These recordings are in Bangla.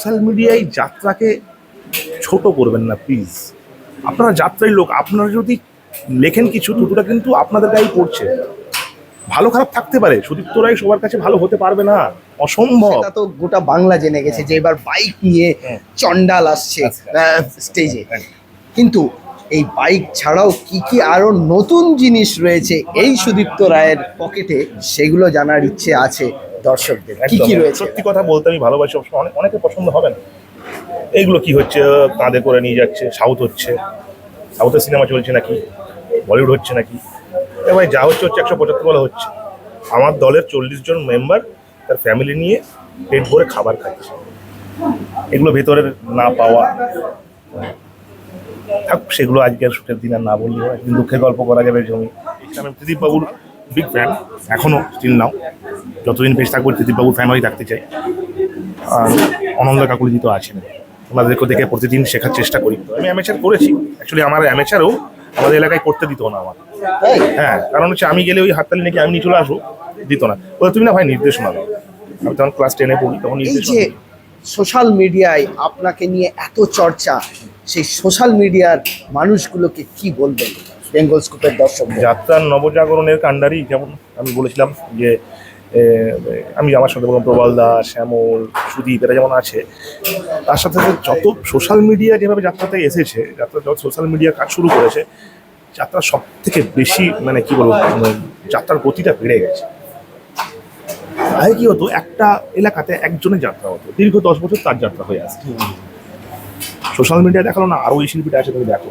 সোশ্যাল মিডিয়ায় যাত্রাকে ছোট করবেন না প্লিজ আপনারা যাত্রায় লোক আপনারা যদি লেখেন কিছু দুটোটা কিন্তু আপনাদের গায়ে পড়ছে ভালো খারাপ থাকতে পারে সুদীপ্ত রায় সবার কাছে ভালো হতে পারবে না অসম্ভব সেটা তো গোটা বাংলা জেনে গেছে যে এবার বাইক নিয়ে হ্যাঁ। চন্ডাল আসছে আচ্ছা। স্টেজে হ্যাঁ। কিন্তু এই বাইক ছাড়াও কি কি আরও নতুন জিনিস রয়েছে এই সুদীপ্ত রায়ের পকেটে সেগুলো জানার ইচ্ছে আছে দর্শকদের কি কি। রয়েছে? সত্যি কথা বলতে আমি ভালোবাসি সবসময় অনেক অনেকে পছন্দ হবে না এইগুলো কি হচ্ছে? কাঁধে করে নিয়ে যাচ্ছে সাউথ হচ্ছে। সাউথের সিনেমা চলছে নাকি? বলিউড হচ্ছে নাকি? এবার যা হচ্ছে হচ্ছে একশো পঁচাত্তর বলা হচ্ছে। আমার দলের চল্লিশ জন মেম্বার তার ফ্যামিলি নিয়ে পেট ভরে খাবার খাচ্ছে। এগুলো ভেতরের না পাওয়া। সেগুলো আজকে আর সুখের দিন আর না বললেও একদিন দুঃখের গল্প করা যাবে জমি। আমি বিগ ফ্যান এখনও স্টিল নাও যতদিন বেশ থাকব প্রদীপ বাবুর ফ্যান হয়ে থাকতে চাই। আর অনন্ত কাকুলি তো আছেন। ওনাদেরকে দেখে প্রতিদিন শেখার চেষ্টা করি। আমি অ্যামেচার করেছি। অ্যাকচুয়ালি আমার অ্যামেচারও আমাদের এলাকায় করতে দিত না আমার হ্যাঁ কারণ হচ্ছে আমি গেলে ওই হাততালি নাকি আমি নিয়ে চলে আসব দিত না। বলে তুমি না ভাই নির্দেশনা দাও আমি তখন ক্লাস টেনে পড়ি তখন এই যে সোশ্যাল মিডিয়ায় আপনাকে নিয়ে এত চর্চা সেই সোশ্যাল মিডিয়ার মানুষগুলোকে কি বলবেন বেঙ্গল স্কুপের দর্শক? যাত্রার নবজাগরণের কাণ্ডারি, যেমন আমি বলেছিলাম যে আমি আমার সাথে বললাম, প্রবাল দাস, শ্যামল, সুদীপ, এরা যেমন আছে, তার সাথে সাথে যত সোশ্যাল মিডিয়া যেভাবে যাত্রাতে এসেছে, যাত্রা যত সোশ্যাল মিডিয়া কাজ শুরু করেছে, যাত্রা সব থেকে বেশি মানে কি বলব মানে যাত্রার গতিটা বেড়ে গেছে। আগে কি হতো, একটা এলাকাতে একজনের যাত্রা হতো, দীর্ঘ দশ বছর তার যাত্রা হয়ে আসছে। সোশ্যাল মিডিয়া দেখাল না আরও এই শিল্পীটা আছে তুমি দেখো।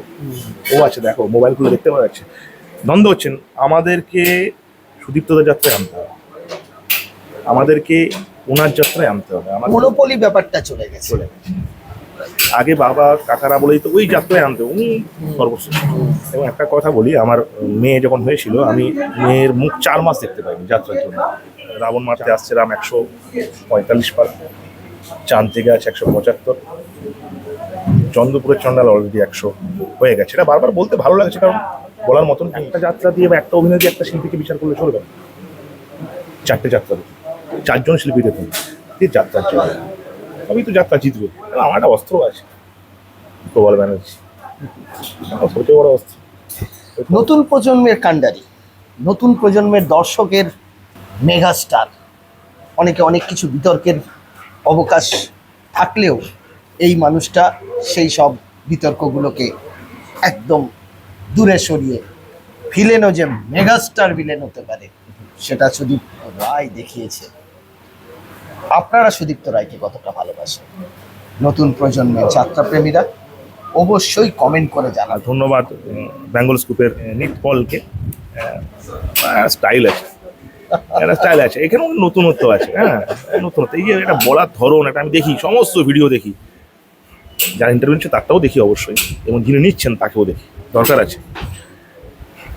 ও আছে দেখো মোবাইল খুলে দেখতে পাওয়া যাচ্ছে। দ্বন্দ্ব হচ্ছেন আমাদেরকে সুদীপ্তদের যাত্রায় আনতে হবে। আমাদেরকে ওনার যাত্রায় আনতে হবে। আমার মনোপলি ব্যাপারটা চলে গেছে। চলে গেছে। আগে বাবা কাকারা বলেই তো ওই যাত্রায় আনতে উনি সর্বশ্রেষ্ঠ। এবং একটা কথা বলি আমার মেয়ে যখন হয়েছিল আমি মেয়ের মুখ চার মাস দেখতে পাইনি যাত্রার জন্য। রাবণ মারতে আসছে রাম একশো পঁয়তাল্লিশ পার। চাঁদ জেগে আছে একশো পঁচাত্তর। চন্দ্রপুরের চন্ডাল অলরেডি একশো হয়ে গেছে। এটা বারবার বলতে ভালো লাগছে কারণ বলার মতন একটা যাত্রা দিয়ে বা একটা অভিনয় দিয়ে একটা শিল্পীকে বিচার করলে চলবে। না। চারটে যাত্রা চারজন শিল্পী দেখুন দিয়ে যাত্রার জন্য আমি তো যাত্রা জিতবে। কারণ আমার একটা অস্ত্র আছে। প্রবল ব্যানার্জি। সবচেয়ে বড় অস্ত্র। নতুন প্রজন্মের কাণ্ডারি নতুন প্রজন্মের দর্শকের মেগাস্টার। অনেকে অনেক কিছু বিতর্কের অবকাশ থাকলেও এই মানুষটা সেই সব বিতর্কগুলোকে একদম দূরে সরিয়ে ভিলেনও যে মেগাস্টার ভিলেন হতে পারে, সেটা সুদীপ রায় দেখিয়েছে। আপনারা সুদীপ্ত রায়কে কতটা ভালোবাসেন? নতুন প্রজন্মের যাত্রাপ্রেমীরা অবশ্যই কমেন্ট করে আর ধন্যবাদ বেঙ্গল স্কুপের নিক পলকে স্টাইল আছে। একটা স্টাইল আছে। এখানেও নতুনত্ব আছে হ্যাঁ? নতুনত্ব। এই যে একটা বলার ধরন এটা আমি দেখি, সমস্ত ভিডিও দেখি। যারা ইন্টারভিউ নিচ্ছে তারটাও দেখি অবশ্যই, এবং যিনি নিচ্ছেন তাকেও দেখি। দরকার আছে।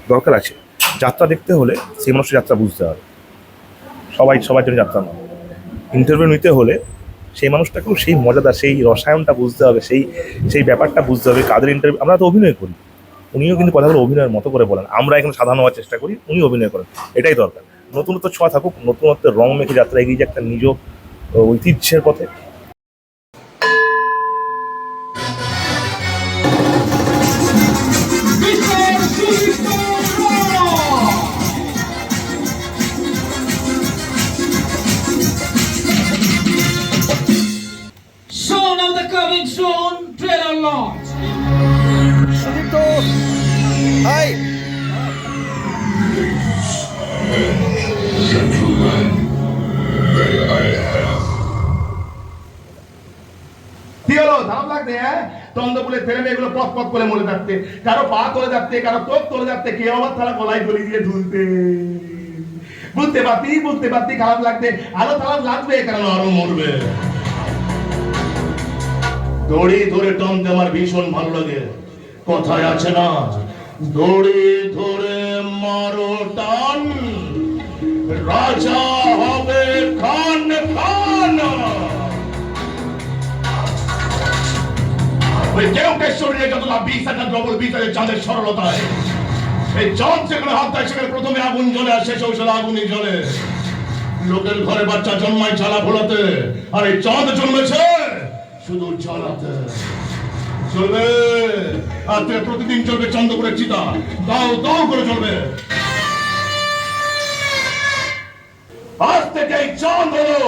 দরকার আছে। যাত্রা দেখতে হলে সেই মানুষের যাত্রা বুঝতে হবে। সবাই, সবার জন্য যাত্রা নয়। ইন্টারভিউ নিতে হলে সেই মানুষটাকেও সেই মজাদার সেই রসায়নটা বুঝতে হবে, সেই সেই ব্যাপারটা বুঝতে হবে, কাদের ইন্টারভিউ আমরা তো অভিনয় করি। উনিও কিন্তু কথাগুলো অভিনয়ের মতো করে বলেন। আমরা এখন সাধারণ হওয়ার চেষ্টা করি উনি অভিনয় করেন। এটাই দরকার। নতুনত্ব ছোঁয়া থাকুক নতুনত্বের রং মেখে যাত্রা এগিয়ে যে একটা নিজ ঐতিহ্যের পথে। পথ করে মরে যাচ্ছে। কারও পা তোলে যাচ্ছে, কারও তোপ তোলে যাচ্ছে কেউ আবার তারা গলায় গলি দিয়ে ঝুলতে বুঝতে পারতি বুঝতে পারতি খারাপ লাগছে, আরও খারাপ লাগবে, কারণ আরও মরবে। দড়ি ধরে টনতে আমার ভীষণ ভালো লাগে। কথায় আছে না, দড়ি ধরে মারো টান, রাজা হবে খান। ওই কেউটের শরীরে যতটা বিষ একটা ডবল আছে চাঁদের সরলতায় এই চাঁদ যেখানে হাত দেয়, সেখানে প্রথমে আগুন জ্বলে আর শেষ ঔষধ আগুনই জ্বলে। লোকের ঘরে বাচ্চা জন্মায় চালা ফোলাতে আর এই চাঁদ জন্মেছে শুধু জ্বালাতে। চলবে। আর প্রতিদিন চলবে চন্দ্রপুরের চিতা। দাও দাও করে চলবে। আজ থেকে এই চাঁদ হলো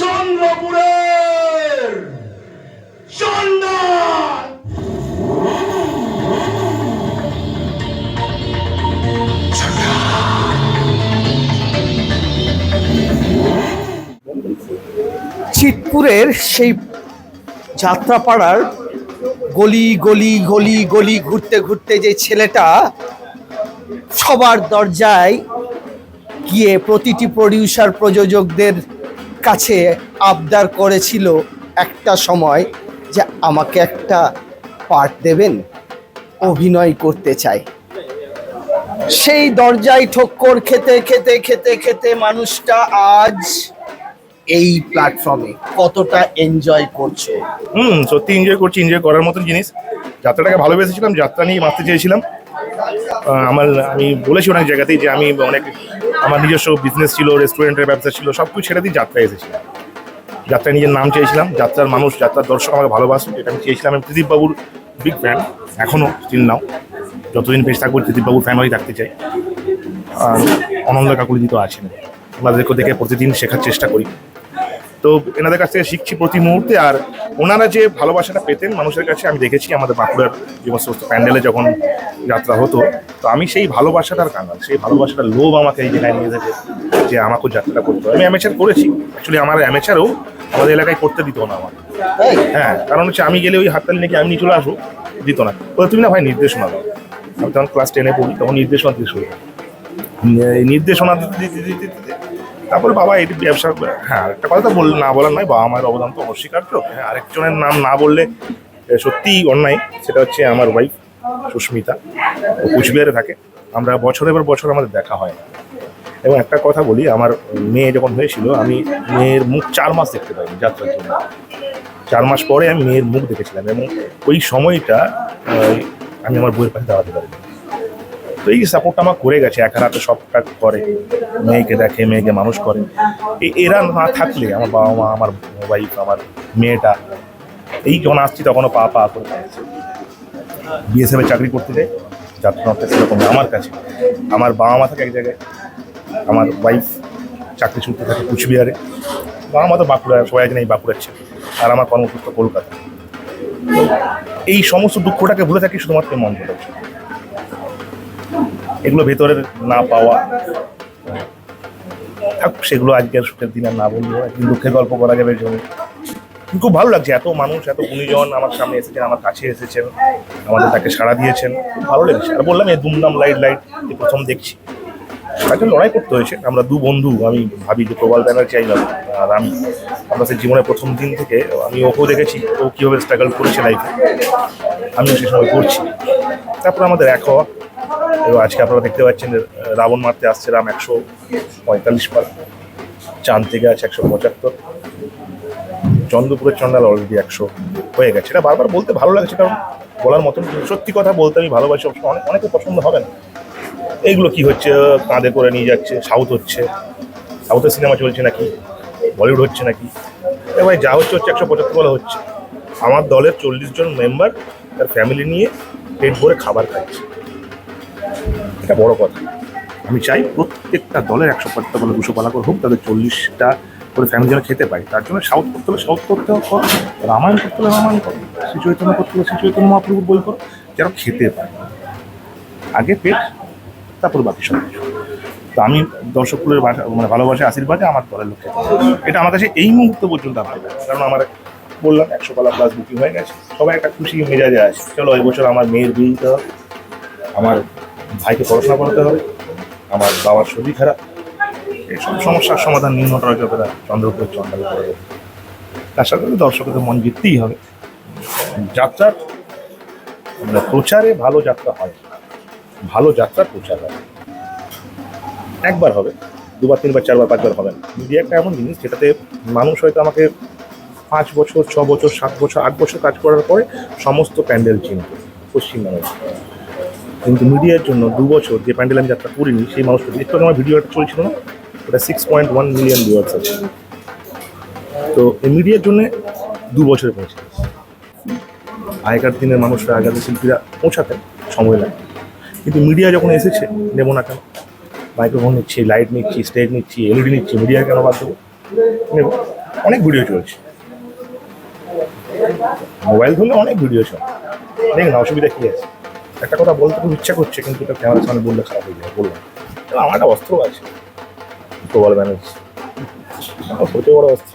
চন্দ্রপুরের চন্ডাল চিতপুরের সেই যাত্রাপাড়ার গলি গলি গলি গলি ঘুরতে ঘুরতে যে ছেলেটা সবার দরজায় গিয়ে প্রতিটি প্রডিউসার প্রযোজকদের কাছে আবদার করেছিল একটা সময়। যে আমাকে একটা পার্ট দেবেন, অভিনয় করতে চাই। সেই দরজায় ঠক্কর খেতে খেতে খেতে খেতে মানুষটা আজ এই প্ল্যাটফর্মে কতটা এনজয় করছে। হুম, সত্যি এনজয় করছি এনজয় করার মতন জিনিস। যাত্রাটাকে ভালোবেসেছিলাম, যাত্রা নিয়ে মারতে চেয়েছিলাম। আমার, আমি বলেছি অনেক জায়গাতেই যে আমি অনেক, আমার নিজস্ব বিজনেস ছিল রেস্টুরেন্টের ব্যবসা ছিল সব কিছু ছেড়ে দিয়ে যাত্রায় এসেছিলাম যাত্রায় নিজের নাম চেয়েছিলাম। যাত্রার মানুষ, যাত্রার দর্শক আমাকে ভালোবাসুক এটা আমি চেয়েছিলাম আমি প্রদীপ বাবুর বিগ ফ্যান এখনও স্টিল নাও যতদিন বেশ থাকব প্রদীপ বাবুর ফ্যান হয়ে থাকতে চাই। আর অনন্ত কাকুলিদি তো আছেন। ওনাদেরকে দেখে প্রতিদিন শেখার চেষ্টা করি। তো এনাদের কাছ থেকে শিখছি প্রতি মুহূর্তে, আর ওনারা যে ভালোবাসাটা পেতেন মানুষের কাছে, আমি দেখেছি আমাদের বাঁকুড়ার যে সমস্ত প্যান্ডেলে যখন যাত্রা হতো। তো আমি সেই ভালোবাসাটার কাঙ্গাল সেই ভালোবাসাটার লোভ আমাকে এই জায়গায় নিয়ে এসেছে যে আমাকেও যাত্রাটা করতে হবে। আমি অ্যামেচার করেছি। অ্যাকচুয়ালি আমার অ্যামেচারও আমাদের এলাকায় করতে দিত না আমার হ্যাঁ কারণ হচ্ছে আমি গেলে ওই হাততালি নাকি আমি নিয়ে চলে আসব দিত না। বলে তুমি না ভাই নির্দেশনা দাও। আমি তখন ক্লাস টেনে পড়ি তখন নির্দেশনা দিতে শুরু নির্দেশনা দিতে দিতে দিতে দিতে তারপরে বাবা এটি ব্যবসা হ্যাঁ একটা কথা তো বল না বলার নয় বাবা মায়ের অবদান তো অস্বীকার্য হ্যাঁ আরেকজনের নাম না বললে সত্যিই অন্যায়। সেটা হচ্ছে আমার ওয়াইফ সুস্মিতা। কুচবিহারে থাকে। আমরা বছরের পর বছর আমাদের দেখা হয় এবং একটা কথা বলি, আমার মেয়ে যখন হয়েছিল, আমি মেয়ের মুখ চার মাস দেখতে পাইনি যাত্রার জন্য। চার মাস পরে আমি মেয়ের মুখ দেখেছিলাম এবং ওই সময়টা আমি আমার বইয়ের পাশে দাঁড়াতে পারি তো এই সাপোর্টটা আমার করে গেছে, একা রাতে সবটা করে। মেয়েকে দেখে, মেয়েকে মানুষ করে। এরা না থাকলে আমার বাবা মা, আমার ওয়াইফ আমার মেয়েটা, এই যখন আসছি তখনও পা পা করে বিএসএফে চাকরি করতে যাই, যাত্রা সেরকম আমার কাছে। আমার বাবা মা থাকে এক জায়গায় আমার ওয়াইফ চাকরি সূত্রে থাকে কুচবিহারে। বা মা তো বাঁকুড়া, সবাই জানে এই বাঁকুড়ার ছেলে। আর আমার কর্মসূত্র কলকাতা। এই সমস্ত দুঃখটাকে ভুলে থাকি শুধুমাত্র মন্ত্রটার জন্য এগুলো ভেতরের না পাওয়া। থাক, সেগুলো আজকের সুখের দিন না বললেও একদিন দুঃখের গল্প করা যাবে জন্য। খুব ভালো লাগছে, এত মানুষ, এত গুণীজন আমার সামনে এসেছেন, আমার কাছে এসেছেন, আমাদের তাকে সাড়া দিয়েছেন। খুব ভালো লেগেছে। আর বললাম এই দুমদাম লাইট লাইট প্রথম দেখছি। জন্য লড়াই করতে হয়েছে। আমরা দু বন্ধু, আমি ভাবি যে প্রবাল ব্যানার্জি আইলাম আর আমি, আমরা সেই জীবনের প্রথম দিন থেকে, আমি ওকেও দেখেছি, ও কীভাবে স্ট্রাগল করেছে লাইফে আমিও সে সময় করছি। তারপর আমাদের এক হওয়া। এবং আজকে আপনারা দেখতে পাচ্ছেন রাবণ মারতে আসছে রাম একশো পঁয়তাল্লিশ পার। চাঁদ থেকে আছে একশো পঁচাত্তর। চন্দ্রপুরের চন্ডাল অলরেডি একশো হয়ে গেছে। এটা বারবার বলতে ভালো লাগছে, কারণ বলার মতন সত্যি কথা বলতে আমি ভালোবাসি অনেক অনেকে পছন্দ হবে না। এইগুলো কি হচ্ছে? কাঁধে করে নিয়ে যাচ্ছে, সাউথ হচ্ছে। সাউথের সিনেমা চলছে নাকি? বলিউড হচ্ছে নাকি? এবার যা হচ্ছে হচ্ছে একশো পঁচাত্তর বলা হচ্ছে। আমার দলের চল্লিশ জন মেম্বার তার ফ্যামিলি নিয়ে পেট ভরে খাবার খাচ্ছে। এটা বড় কথা। আমি চাই প্রত্যেকটা দলের একশো পঁচাত্তর বলে, দুশো পালা করে হোক, তাদের চল্লিশটা করে ফ্যামিলি যেন খেতে পায়। তার জন্য সাউথ করতে হলে সাউথ করতে হবে। রামায়ণ করতে হলে রামায়ণ করো। শ্রী চৈতন্য করতে হলে শ্রী চৈতন্য মহাপ্রভুর বই করো যেন খেতে পায়। আগে পেট তারপর বাকি সব। তো আমি দর্শকগুলোর মানে ভালোবাসা আশীর্বাদে আমার দলের লোক খেতে হবে। এটা আমার কাছে এই মুহূর্ত পর্যন্ত আমার কারণ আমার বললাম, একশো পালা প্লাস বুকিং হয়ে গেছে। সবাই একটা খুশি মেজাজে আছে চলো এই বছর আমার মেয়ের বিয়ে দিতে হবে। আমার ভাইকে পড়াশোনা করাতে হবে। আমার বাবার শরীর খারাপ। এইসব সমস্যার সমাধান নিম্নটা যতটা চন্দ্রপুর চন্দ্র করে। তার সাথে দর্শকদের মন জিততেই হবে। যাত্রার মানে প্রচারে ভালো যাত্রা হয়। ভালো যাত্রার প্রচার হয় একবার হবে, দুবার, তিনবার, চারবার, পাঁচবার হবে না। মিডিয়া একটা এমন জিনিস যেটাতে মানুষ হয়তো আমাকে পাঁচ বছর, ছ বছর, সাত বছর, আট বছর কাজ করার পরে সমস্ত প্যান্ডেল চিনত, পশ্চিমবঙ্গে। কিন্তু মিডিয়ার জন্য দু বছর যে প্যান্ডেল আমি যাত্রা করিনি, সেই মানুষটা একটু আমার ভিডিও একটা চলছিল না, ওটা six point one million viewers আছে। তো এই মিডিয়ার জন্য দু বছরে পৌঁছে আগেকার দিনের মানুষরা, আগেকার শিল্পীরা পৌঁছাতেন, সময় লাগে কিন্তু মিডিয়া যখন এসেছে নেব না কেন? মাইক্রোফোন নিচ্ছি লাইট নিচ্ছি স্টেজ নিচ্ছি এলইডি নিচ্ছি মিডিয়া কেন বাদ দেবো? নেব অনেক ভিডিও চলছে। মোবাইল ধরলে অনেক ভিডিও চলে। দেখ না অসুবিধা কী আছে? একটা কথা বলতে খুব ইচ্ছা করছে, কিন্তু এটা ক্যামেরার সামনে বললে খারাপ হয়ে যাবে, বললাম। আমার একটা অস্ত্র আছে। প্রবল ব্যানার্জি। সবচেয়ে বড় অস্ত্র।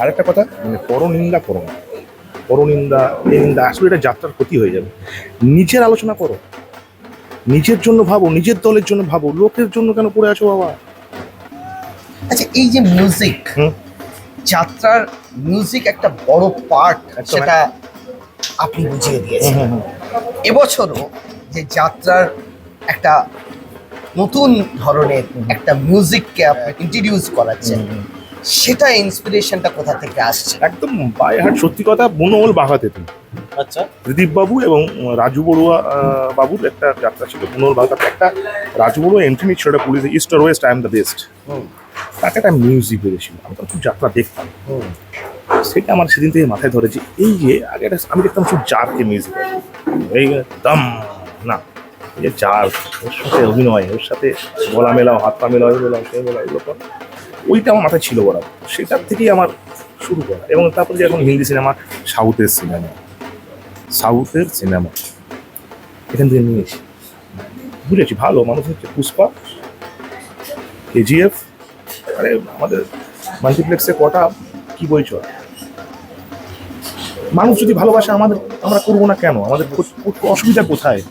আরেকটা কথা মানে পরনিন্দা করো না। পরনিন্দা এই নিন্দা, আসলে এটা যাত্রার ক্ষতি হয়ে যাবে। নিজের আলোচনা করো। নিজের জন্য ভাবো নিজের দলের জন্য ভাবো লোকের জন্য কেন পড়ে আছো বাবা? আচ্ছা এই যে মিউজিক যাত্রার মিউজিক একটা বড় পার্ট। সেটা আপনি বুঝিয়ে দিয়েছেন। এবছরও যে যাত্রার একটা নতুন ধরনের একটা মিউজিককে আপনি ইন্ট্রোডিউস করাচ্ছেন। সেটা ইন্সপিরেশনটা কোথা থেকে আসছে? একদম বাই হাট সত্যি কথা বনমল বাঘাতে তুমি। আচ্ছা। ত্রিদীপ বাবু এবং রাজু বড়ুয়া বাবুর একটা যাত্রা ছিল বনমল বাঘাতে। একটা রাজু বড়ুয়া এন্ট্রি নিচ্ছিল ওটা police east R west I am the best তাকে একটা মিউজিক বেরিয়েছিল আমি তখন যাত্রা দেখতাম। সেটা আমার সেদিন থেকে মাথায় ধরে যে এই যে আগে একটা আমি দেখতাম খুব জারকে মিউজিক এই দম না এই যে জার ওর সাথে অভিনয় ওর সাথে গলা মেলাও হাত পা মেলাও মেলাও এগুলো কর। ওইটা আমার মাথায় ছিল বরাবর। সেটার থেকেই আমার শুরু করা। এবং তারপরে যে এখন হিন্দি সিনেমা, সাউথের সিনেমা। সাউথের সিনেমা। এখান থেকে নিয়েছি বুঝেছি, ভালো। মানুষ হচ্ছে পুষ্পা কেজিএফ আরে আমাদের মাল্টিপ্লেক্সে কটা কি বই চলে? মানুষ যদি ভালোবাসে আমাদের, আমরা করব না কেন? আমাদের অসুবিধা কোথায়?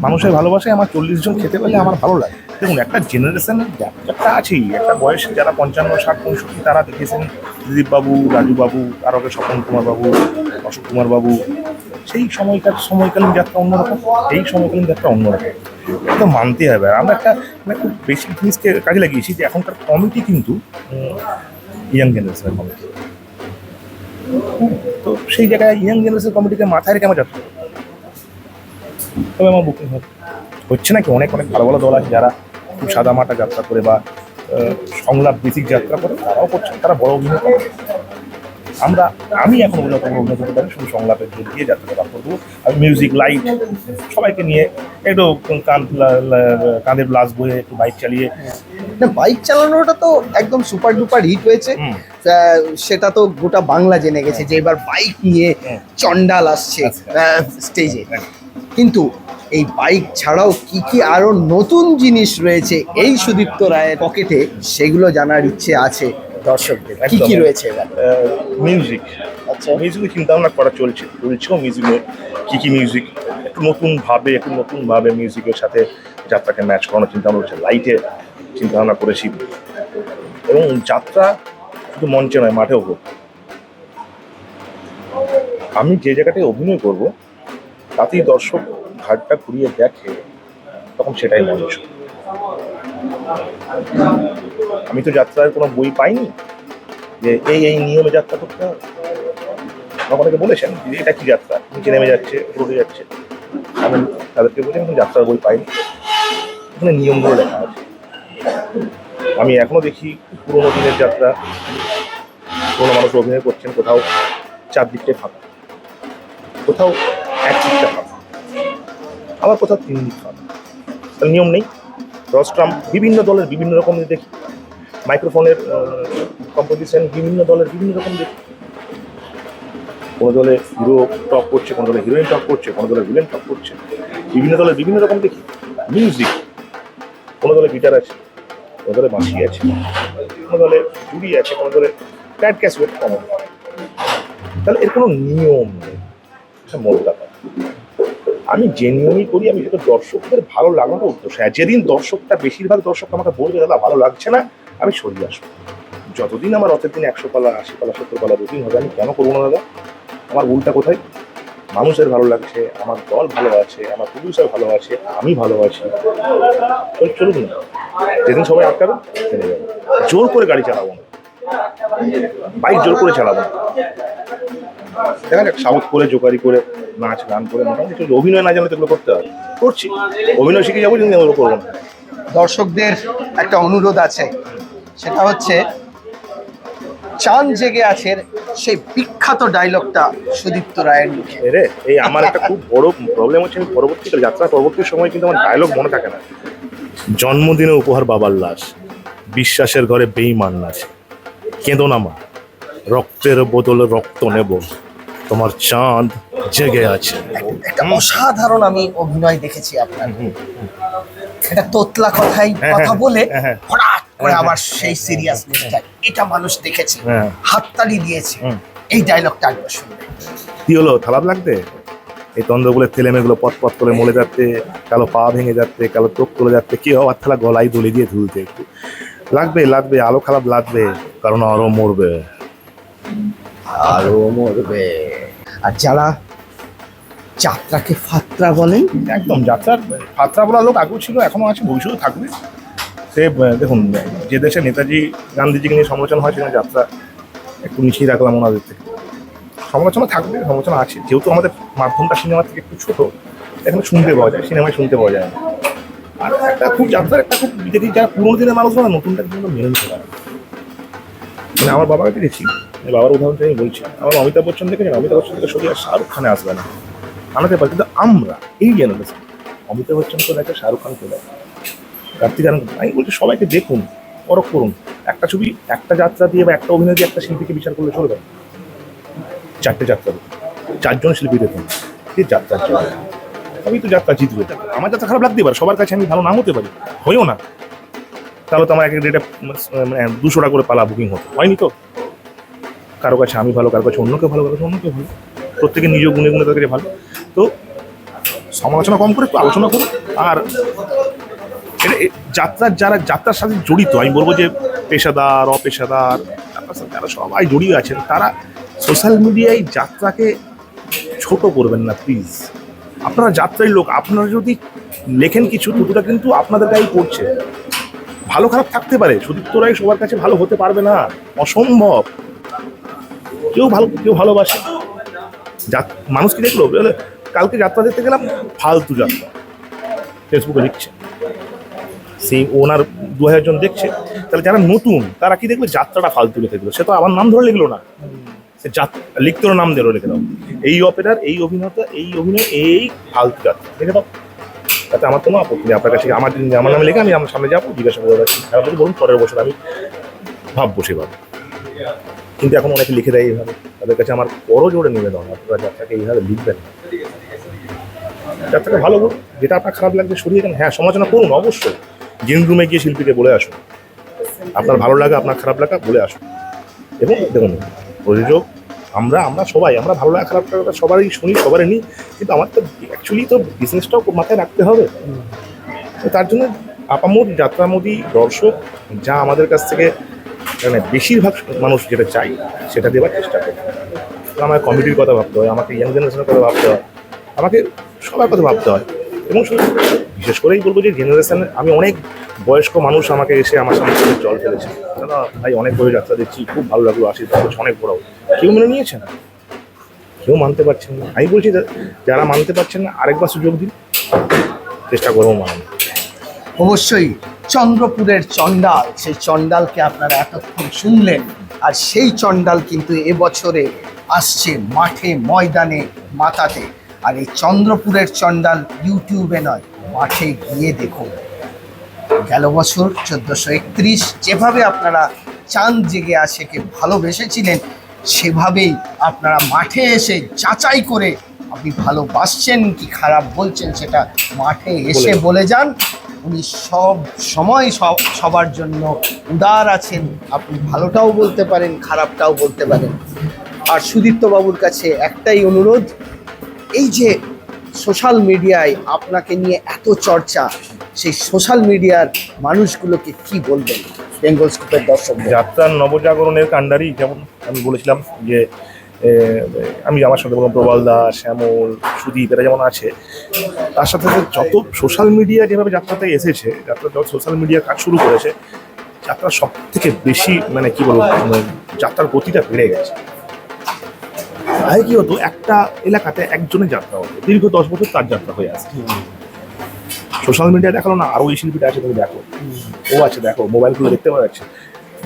মানুষের ভালোবাসায় আমার চল্লিশ জন খেতে পেলে আমার ভালো লাগে। দেখুন, একটা জেনারেশনের একটা আছেই। একটা বয়স যারা পঞ্চান্ন, ষাট, পঁয়ষট্টি, তারা দেখেছেন দিলীপ বাবু রাজু বাবু তার আগে স্বপন কুমার বাবু, অশোক কুমার বাবু। সেই সময়কার, সময়কালীন যাত্রা অন্যরকম, এই সময়কালীন যাত্রা অন্যরকম। তো মানতে হবে। আর আমরা একটা মানে খুব বেশি জিনিসকে কাজে লাগিয়েছি যে এখনকার কমিটি কিন্তু ইয়াং জেনারেশনের কমিটি তো সেই জায়গায় ইয়াং জেনারেশন কমিটিকে মাথায় রেখে আমার যাত্রা তবে আমার বুকিং হবে হচ্ছে নাকি? অনেক অনেক ভালো ভালো দল আছে যারা খুব সাদা মাটা যাত্রা করে বা সংলাপ ভিত্তিক যাত্রা করে তারাও করছে তারা বড় অভিনয় করে আমরা আমি এখন অভিনয় করব অভিনয় করতে পারি শুধু সংলাপের জোর দিয়ে যাত্রা বার করব আর মিউজিক লাইট সবাইকে নিয়ে একটু কান কাঁধে ব্লাস বয়ে একটু বাইক চালিয়ে। না বাইক চালানোটা তো একদম সুপার ডুপার হিট হয়েছে। সেটা তো গোটা বাংলা জেনে গেছে যে এবার বাইক নিয়ে। চন্ডাল আসছে আচ্ছা। স্টেজে কিন্তু এই বাইক ছাড়াও কি কি আরও নতুন জিনিস রয়েছে এই সুদীপ্ত রায়ের পকেটে সেগুলো জানার ইচ্ছে আছে দর্শকদের কি কি রয়েছে মিউজিক আচ্ছা। মিউজিকের চিন্তা ভাবনা করা চলছে চলছেও মিউজিকে কী কী মিউজিক একটু নতুন ভাবে একটু নতুন ভাবে মিউজিকের সাথে যাত্রাকে ম্যাচ করানোর চিন্তা ভাবনা হচ্ছে লাইটে চিন্তা ভাবনা করেছি। এবং যাত্রা শুধু মঞ্চে নয় মাঠেও হোক। আমি যে জায়গাটায় অভিনয় করব তাতেই দর্শক ঘাটটা ঘুরিয়ে দেখে, তখন সেটাই মঞ্চ আমি তো যাত্রার কোনো বই পাইনি যে এই এই নিয়মে যাত্রা করতে হবে। অনেকে বলেছেন যে এটা কি যাত্রা? নিচে নেমে যাচ্ছে রোডে যাচ্ছে। আমি তাদেরকে বলি আমি যাত্রার বই পাইনি। এখানে নিয়মগুলো লেখা আছে। আমি এখনও দেখি পুরোনো দিনের যাত্রা। পুরোনো মানুষ অভিনয় করছেন, কোথাও চার দিকটা ফাঁকা। কোথাও এক দিকটা ফাঁকা। আবার কোথাও তিন দিক ফাঁকা তার নিয়ম নেই। রস্ট্রাম বিভিন্ন দলের বিভিন্ন রকমের দেখি। মাইক্রোফোনের কম্পোজিশন বিভিন্ন দলের বিভিন্ন রকম দেখি। কোনো দলে হিরো টপ করছে, কোনো দলে হিরোইন টপ করছে, কোনো দলে ভিলেন টপ করছে। বিভিন্ন দলের বিভিন্ন রকম দেখি। মিউজিক কোনো দলে গিটার আছে, কোনো দলে বাঁশি আছে, কোনো দলে চুড়ি আছে, কোনো দলে প্যাড ক্যাসুয়েট কমন তাহলে এর কোনো নিয়ম নেই। এটা মোট ব্যাপার। আমি নিয়মই করি, আমি যেটা দর্শকদের ভালো লাগানোটা উদ্দেশ্য। হ্যাঁ যেদিন দর্শকটা, বেশিরভাগ দর্শক আমাকে বলবে, দাদা, ভালো লাগছে না, আমি সরিয়ে আসব। যতদিন আমার রথের দিন একশো পালা, আশি পালা, সত্তর পালা রুটিন হবে, আমি কেন করব না, দাদা? আমার ভুলটা কোথায়? মানুষের ভালো লাগছে, আমার দল ভালো আছে, আমার প্রডিউসার ভালো আছে, আমি ভালো আছি। চল- চলুন না। যেদিন সবাই আটকাবে জোর করে গাড়ি চালাবো না। বাইক জোর করে চালাবো। দেখা যাক সাউথ করে জোকারি করে নাচ গান করে মোটামুটি অভিনয় না জানলে তো এগুলো করতে হবে করছি। অভিনয় শিখে যাব কিন্তু এগুলো করব না। দর্শকদের একটা অনুরোধ আছে। সেটা হচ্ছে চাঁদ জেগে আছে সেই বিখ্যাত ডায়লগটা সুদীপ্ত রায়ের মুখে। রে এই আমার একটা খুব বড় প্রবলেম হচ্ছে আমি পরবর্তীকালে যাত্রা পরবর্তী সময় কিন্তু আমার ডায়লগ মনে থাকে না। জন্মদিনে উপহার বাবার লাশ বিশ্বাসের ঘরে বেইমান নাচ কেঁদো না মা। রক্তের বদলে রক্ত নেব। তোমার চাঁদ জেগে আছে। একটা অসাধারণ আমি অভিনয় দেখেছি আপনার। এটা তোতলা কথাই হ্যাঁ, কথা হ্যাঁ, বলে হ্যাঁ। হঠাৎ করে আবার সেই সিরিয়াসনেসটা এটা মানুষ দেখেছে। হাততালি দিয়েছে। এই ডায়লগটা একবার শুনবে কি হলো? খারাপ লাগবে? এই তন্দ্রগুলোর তেলে মেয়েগুলো পথ পথ করে মলে যাচ্ছে কালো পা ভেঙে যাচ্ছে কালো চোখ তুলে যাচ্ছে কি হওয়ার থালা গলায় দলে দিয়ে ধুলতে একটু। লাগবে লাগবে আলো খারাপ লাগবে। কারণ আরও মরবে। আরও মরবে। আর যারা যাত্রাকে ফাত্রা বলেন, একদম যাত্রার ফাত্রা বলা লোক আগেও ছিল, এখনও আছে ভবিষ্যতে থাকবে। সে দেখুন, যে দেশে নেতাজি, গান্ধীজিকে নিয়ে সমালোচনা হয় সেখানে যাত্রা একটু মিশিয়ে রাখলাম ওনাদের থেকে। সমালোচনা থাকবে, সমালোচনা আছে। যেহেতু আমাদের মাধ্যমটা সিনেমা থেকে একটু ছোট, এখানে শুনতে পাওয়া যায়, সিনেমায় শুনতে পাওয়া যায় আর একটা খুব, যাত্রার একটা খুব দেখি যারা পুরোনো দিনের মানুষ না নতুনটা কিন্তু মেনে নিতে পারে। মানে আমার বাবাকে দেখেছি। এই বাবার উদাহরণটা আমি বলছি, আমার অমিতাভ বচ্চন দেখেছেন? অমিতাভ বচ্চন থেকে আর শাহরুখ খানে আসবে না। আনাতে পারে কিন্তু আমরা এই জেনারেশন অমিতাভ বচ্চন তো দেখে শাহরুখ খান চলে কার্তিক আমি বলছি, সবাইকে দেখুন, পরখ করুন। একটা ছবি, একটা যাত্রা দিয়ে বা একটা অভিনয় দিয়ে একটা শিল্পীকে বিচার করলে চলবে। চারটে যাত্রা চারজন শিল্পী দেখুন যে যাত্রা আমি তো যাত্রা জিতবে। আমার যাত্রা খারাপ লাগতে পারে, সবার কাছে আমি ভালো নাম হতে পারি। হয়েও না। তাহলে তো আমার এক এক ডেটে মানে দুশো টাকা করে পালা বুকিং হতো। হয়নি তো? কারও কাছে আমি ভালো, কারও কাছে অন্য কেউ ভালো, কারও কাছে অন্য কেউ ভালো। প্রত্যেকে নিজ গুণে গুণে তাদের ভালো। তো সমালোচনা কম করে, একটু আলোচনা করুন। আর এটা যাত্রার যারা, যাত্রার সাথে জড়িত, আমি বলব যে পেশাদার, অপেশাদার সাথে যারা সবাই জড়িয়ে আছেন, তারা সোশ্যাল মিডিয়ায় যাত্রাকে ছোট করবেন না, প্লিজ। আপনারা যাত্রায় লোক, আপনারা যদি লেখেন কিছু দুটোটা কিন্তু আপনাদের গায়েই পড়ছে। ভালো খারাপ থাকতে পারে সুদীপ্ত রায় সবার কাছে ভালো হতে পারবে না, অসম্ভব। কেউ ভালো, কেউ ভালোবাসে যাত- মানুষ কি দেখল কালকে যাত্রা দেখতে গেলাম, ফালতু যাত্রা। ফেসবুকে লিখছে সেই ওনার দু হাজার জন দেখছে। তাহলে যারা নতুন, তারা কি দেখবে, যাত্রাটা ফালতু লিখে দিল? সে তো আমার নাম ধরে লিখলো না। সে যাত্রা লিখতে নাম ধরে লিখে দাও। এই অপেরার এই অভিনেতা, এই অভিনয়, এই ফালতু যাত্রা। লিখে দাও। তাতে আমার কোনো আপত্তি নেই। আপনার কাছে আমার আমার নামে লিখে আমি আমার সামনে যাব, জিজ্ঞাসা করে রাখছি খারাপ বলুন, পরের বছর আমি ভাববো সেভাবে। কিন্তু এখন অনেকে লিখে দেয় এইভাবে। তাদের কাছে আমার বড় জোরে নিবেদন। আপনারা যাত্রাকে এইভাবে লিখবেন। যাত্রাটা ভালো করুন যেটা আপনার খারাপ লাগবে সরিয়ে দেন। হ্যাঁ সমালোচনা করুন, অবশ্যই। জিন রুমে গিয়ে শিল্পীকে বলে আসুন। আপনার ভালো লাগা, আপনার খারাপ লাগা, বলে আসুন। এবং দেখুন, প্রযোজক আমরা আমরা সবাই, আমরা ভালো লাগা খারাপ লাগা সবারই শুনি, সবারই নিই, কিন্তু আমার তো অ্যাকচুয়ালি তো বিজনেসটাও মাথায় রাখতে হবে। তো তার জন্য আপামোদ যাত্রামোদী, দর্শক, যা আমাদের কাছ থেকে মানে বেশিরভাগ মানুষ যেটা চাই সেটা দেওয়ার চেষ্টা করি আমার কমিটির কথা ভাবতে হয়, আমাকে ইয়াং জেনারেশনের কথা ভাবতে হয়, আমাকে সবার কথা ভাবতে হয়। এবং শুধু বিশেষ করেই বলব যে জেনারেশন আমি অনেক বয়স্ক মানুষ আমাকে এসে আমার সামনে জল ফেলেছে। দাদা, ভাই, অনেক বড় যাত্রা দেখছি, খুব ভালো লাগল, আশীর্বাদ অনেক বড়। কেউ মেনে নিয়েছেন? কেউ মানতে পারছেন না। আমি বলছি যারা মানতে পারছেন না, আরেকবার সুযোগ দিন। চেষ্টা করব মানানো অবশ্যই, চন্দ্রপুরের চণ্ডাল, সেই চণ্ডালকে আপনারা এতক্ষণ শুনলেন, আর সেই চণ্ডাল কিন্তু এবছরে আসছে মাঠে, ময়দানে মাথাতে আর এই চন্দ্রপুরের চণ্ডাল ইউটিউবে নয় মাঠে গিয়ে দেখুন। গেল বছর চোদ্দোশো একত্রিশ যেভাবে আপনারা চাঁদ জেগে আসেকে ভালোবেসেছিলেন সেভাবেই আপনারা মাঠে এসে যাচাই করে আপনি ভালোবাসছেন কি খারাপ বলছেন সেটা মাঠে এসে বলে যান। উনি সব সময় সব সবার জন্য উদার আছেন। আপনি ভালোটাও বলতে পারেন খারাপটাও বলতে পারেন। আর সুদীপ্তবাবুর কাছে একটাই অনুরোধ এই যে সোশ্যাল মিডিয়ায় আপনাকে নিয়ে এত চর্চা, সেই সোশ্যাল মিডিয়ার মানুষগুলোকে কি বলবেন বেঙ্গল স্কুপের দর্শকদের? যাত্রার নবজাগরণের কাণ্ডারি যেমন আমি বলেছিলাম যে আমি আমার সাথে বললাম, প্রবাল দাস, শ্যামল, সুদীপ, এরা যেমন আছে, তার সাথে সাথে যত সোশ্যাল মিডিয়া যেভাবে যাত্রাতে এসেছে যাত্রা যত সোশ্যাল মিডিয়া কাজ শুরু করেছে, যাত্রা সব থেকে বেশি মানে কি বলব মানে যাত্রার গতিটা বেড়ে গেছে। আগে কি হতো? একটা এলাকাতে একজনের যাত্রা হতো। দীর্ঘ দশ বছর তার যাত্রা হয়ে আসছে। সোশ্যাল মিডিয়া দেখাল না আরও এই শিল্পীটা আছে তুমি দেখো। ও আছে দেখো মোবাইল খুলে দেখতে পাওয়া যাচ্ছে।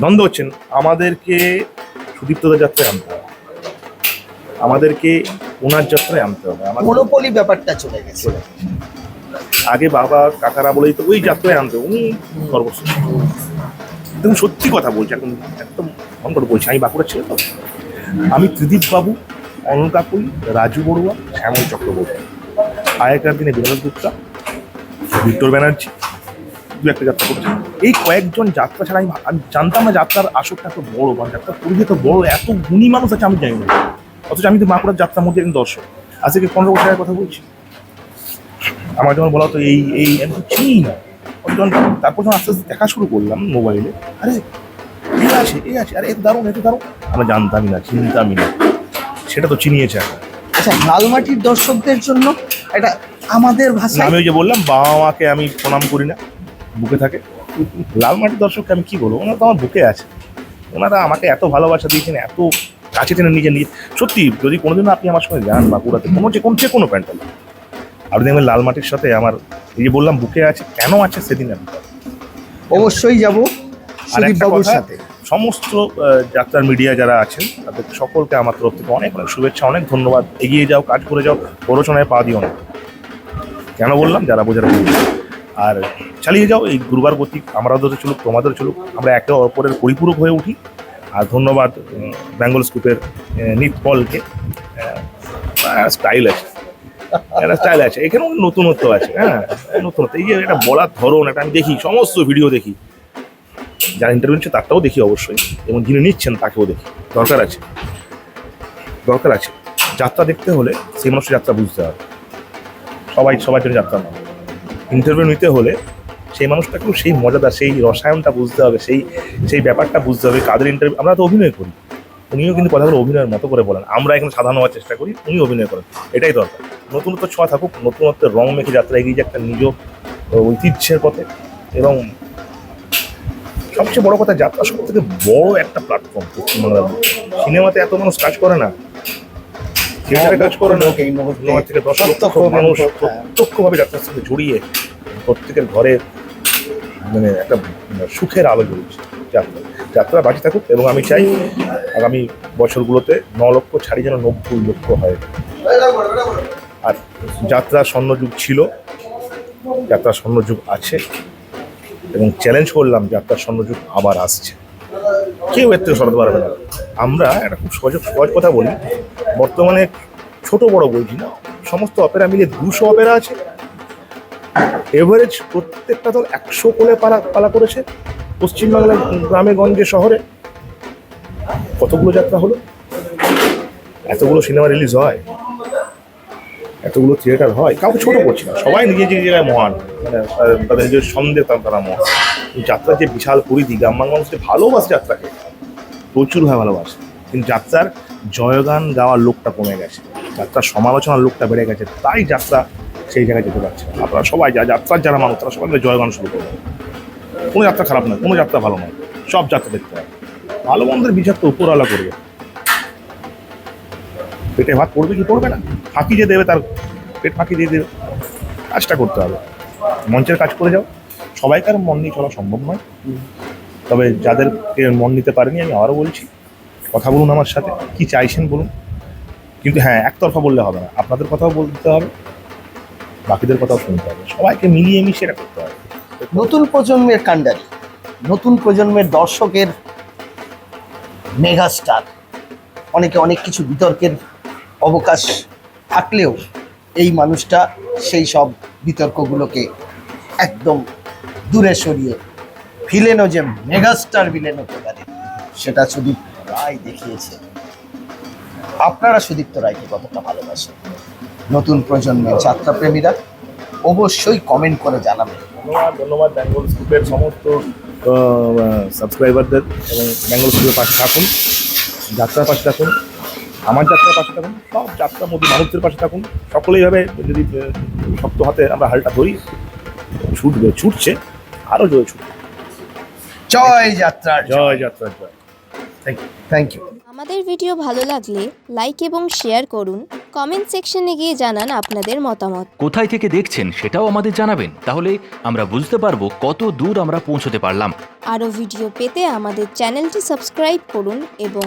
দ্বন্দ্ব হচ্ছেন আমাদেরকে সুদীপ্তদের যাত্রায় আনতে হবে। আমাদেরকে ওনার যাত্রায় আনতে হবে। আমাদের মনোপলি ব্যাপারটা চলে গেছে। আগে বাবা কাকারা বলেই তো ওই যাত্রায় আনতে। উনি সর্বশ্রেষ্ঠ তুমি সত্যি কথা বলছি এখন একদম করে বলছি আমি বাঁকুড়ার ছেলে তো। আমি ত্রিদীপ বাবু অনল কাকুই রাজু বড়ুয়া, শ্যামল চক্রবর্তী। আগেকার দিনে বিনোদ গুপ্তা, ভিক্টর ব্যানার্জি, দু একটা যাত্রা করছে। এই কয়েকজন যাত্রা ছাড়া আমি জানতাম না যাত্রার আসরটা এত বড় বা যাত্রার পরিধি এত বড়, এত গুণী মানুষ আছে আমি জানি না। অথচ আমি তো বাঁকুড়ার যাত্রার মধ্যে একজন দর্শক। আজকে পনেরো বছর কথা বলছি। আমার যখন বলা হতো এই এই, আমি তো চিনি না। তারপর যখন আস্তে আস্তে দেখা শুরু করলাম মোবাইলে আরে, এ আছে এ আছে, আরে, এ তো দারুণ, এ তো দারুণ। আমরা জানতামই না, চিনতামই না। সেটা তো চিনিয়েছে এখন আচ্ছা লালমাটির দর্শকদের জন্য এটা আমাদের ভাষা আমি ওই যে বললাম বাবা মাকে আমি প্রণাম করি না বুকে থাকে। লাল মাটির দর্শককে আমি কি বলব? ওনারা তো আমার বুকে আছে। ওনারা আমাকে এত ভালোবাসা দিয়েছেন এত কাছে টেনে নিজে নিয়ে সত্যি যদি কোনোদিন আপনি আমার সঙ্গে যান বাঁকুড়াতে কোনো যে কোনো যে কোনো প্যান্টাল আপনি দেখবেন লাল মাটির সাথে আমার এই যে বললাম বুকে আছে কেন আছে সেদিন আমি অবশ্যই যাব আর সুদীপ একটা বাবুর সাথে। সমস্ত যাত্রার মিডিয়া যারা আছেন, তাদের সকলকে আমার তরফ থেকে অনেক অনেক শুভেচ্ছা, অনেক ধন্যবাদ। এগিয়ে যাও, কাজ করে যাও প্ররোচনায় পা দিও না। কেন বললাম? যারা বোঝার। আর চালিয়ে যাও, এই গুরুবার গতি আমাদের চলুক, তোমাদের চলুক। আমরা একে অপরের পরিপূরক হয়ে উঠি। আর ধন্যবাদ বেঙ্গল স্কুপের নিত পলকে স্টাইল আছে। একটা স্টাইল আছে। এখানেও নতুনত্ব আছে হ্যাঁ। নতুনত্ব। এই যে এটা বলার ধরন একটা আমি দেখি, সমস্ত ভিডিও দেখি। যারা ইন্টারভিউ নিচ্ছে তারটাও দেখি অবশ্যই, এবং যিনি নিচ্ছেন তাকেও দেখি। দরকার আছে। দরকার আছে। যাত্রা দেখতে হলে সেই মানুষের যাত্রা বুঝতে হবে। সবাই, সবার জন্য যাত্রা নয়। ইন্টারভিউ নিতে হলে সেই মানুষটাকেও সেই মজাদার সেই রসায়নটা বুঝতে হবে, সেই সেই ব্যাপারটা বুঝতে হবে, কাদের ইন্টারভিউ আমরা তো অভিনয় করি। উনিও কিন্তু কথাগুলো অভিনয়ের মতো করে বলেন। আমরা এখানে সাধারণ হওয়ার চেষ্টা করি, উনি অভিনয় করেন। এটাই দরকার। নতুনত্ব ছোঁয়া থাকুক, নতুনত্বের রং মেখে যাত্রা এগিয়ে যে একটা নিজ ঐতিহ্যের পথে, এবং সবচেয়ে বড় কথা যাত্রা সব থেকে বড় একটা প্ল্যাটফর্ম পশ্চিমবাংলার সিনেমাতে এত মানুষ কাজ করে না। থিয়েটারে কাজ করে না। নয় থেকে দশ লক্ষ মানুষ হ্যাঁ। প্রত্যক্ষভাবে যাত্রার জড়িয়ে প্রত্যেকের ঘরে মানে একটা সুখের আলো জ্বলছে যাত্রা। যাত্রা বাকি থাকুক এবং আমি চাই আগামী বছরগুলোতে ন লক্ষ ছাড়ি যেন নব্বই লক্ষ হয়। আর যাত্রা স্বর্ণযুগ ছিল যাত্রা স্বর্ণযুগ আছে। এবং চ্যালেঞ্জ করলাম যাত্রা স্বর্ণযুগ আবার আসছে। কেউ এর থেকে সরাতে পারবে না। আমরা একটা খুব সহজ সহজ কথা বলি, বর্তমানে ছোট বড় বলছি না, সমস্ত অপেরা মিলে দুশো অপেরা আছে। এভারেজ প্রত্যেকটা দল একশো কোলে পালা পালা করেছে। পশ্চিমবাংলার গ্রামে, গঞ্জে, শহরে। কতগুলো যাত্রা হলো? এতগুলো সিনেমা রিলিজ হয়। এতগুলো থিয়েটার হয়, কাউকে ছোট করছি না। সবাই নিজের নিজের জায়গায় মহান। মানে তাদের নিজের সন্দেহ তারা মহান। যাত্রার যে বিশাল পরিধি গ্রাম্যাং মানুষ যে ভালোবাসে যাত্রাকে প্রচুরভাবে ভালোবাসে। কিন্তু যাত্রার জয়গান গাওয়ার লোকটা কমে গেছে। যাত্রার সমালোচনার লোকটা বেড়ে গেছে, তাই যাত্রা সেই জায়গায় যেতে পারছে। আপনারা সবাই যা, যাত্রার যারা মানুষ, তারা সবাই জয়গান শুরু করবে। কোনো যাত্রা খারাপ নয়, কোনো যাত্রা ভালো নয়। সব যাত্রা দেখতে হবে। ভালো মন্দের বিচার তো উপরওয়ালা করবে। পেটে ভাত পড়বে কি পড়বে না? ফাঁকি যে দেবে, তার পেট ফাঁকি দিয়ে দেবে। কাজটা করতে হবে। মঞ্চের কাজ করে যাও। সবাইকার মন নিয়ে চলা সম্ভব নয়। তবে যাদেরকে মন নিতে পারেনি, আমি আবারও বলছি, কথা বলুন আমার সাথে। কি চাইছেন বলুন। কিন্তু হ্যাঁ একতরফা বললে হবে না। আপনাদের কথাও বলতে হবে, বাকিদের কথাও শুনতে হবে। সবাইকে মিলিয়ে মিশিয়ে এটা করতে হবে। নতুন প্রজন্মের কাণ্ডারি, নতুন প্রজন্মের দর্শকের মেগাস্টার। অনেকে অনেক কিছু বিতর্কের অবকাশ থাকলেও এই মানুষটা সেই সব বিতর্কগুলোকে একদম দূরে সরিয়ে ভিলেনও যে মেগাস্টার ভিলেন হতে পারে, সেটা সুদীপ রায় দেখিয়েছে। আপনারা সুদীপ্ত রায়কে কতটা ভালোবাসেন? নতুন প্রজন্মের যাত্রাপ্রেমীরা অবশ্যই কমেন্ট করে জানাবেন। ধন্যবাদ ধন্যবাদ বেঙ্গল স্কুপের সমস্ত সাবস্ক্রাইবারদের এবং বেঙ্গল স্কুপের পাশে থাকুন, যাত্রার পাশে থাকুন। আমার যাত্রার পাশে থাকুন সব যাত্রার মধ্যে মানুষদের পাশে থাকুন। সকলেই ভাবে যদি শক্ত হাতে আমরা হালটা ধরি ছুটবে ছুটছে আরও জোরে ছুটবে। জয় যাত্রার জয়। যাত্রা জয়। থ্যাংক ইউ থ্যাংক ইউ আমাদের ভিডিও ভালো লাগলে লাইক এবং শেয়ার করুন। কমেন্ট সেকশনে গিয়ে জানান আপনাদের মতামত। কোথায় থেকে দেখছেন সেটাও আমাদের জানাবেন। তাহলে আমরা বুঝতে পারব কত দূর আমরা পৌঁছতে পারলাম। আরও ভিডিও পেতে আমাদের চ্যানেলটি সাবস্ক্রাইব করুন এবং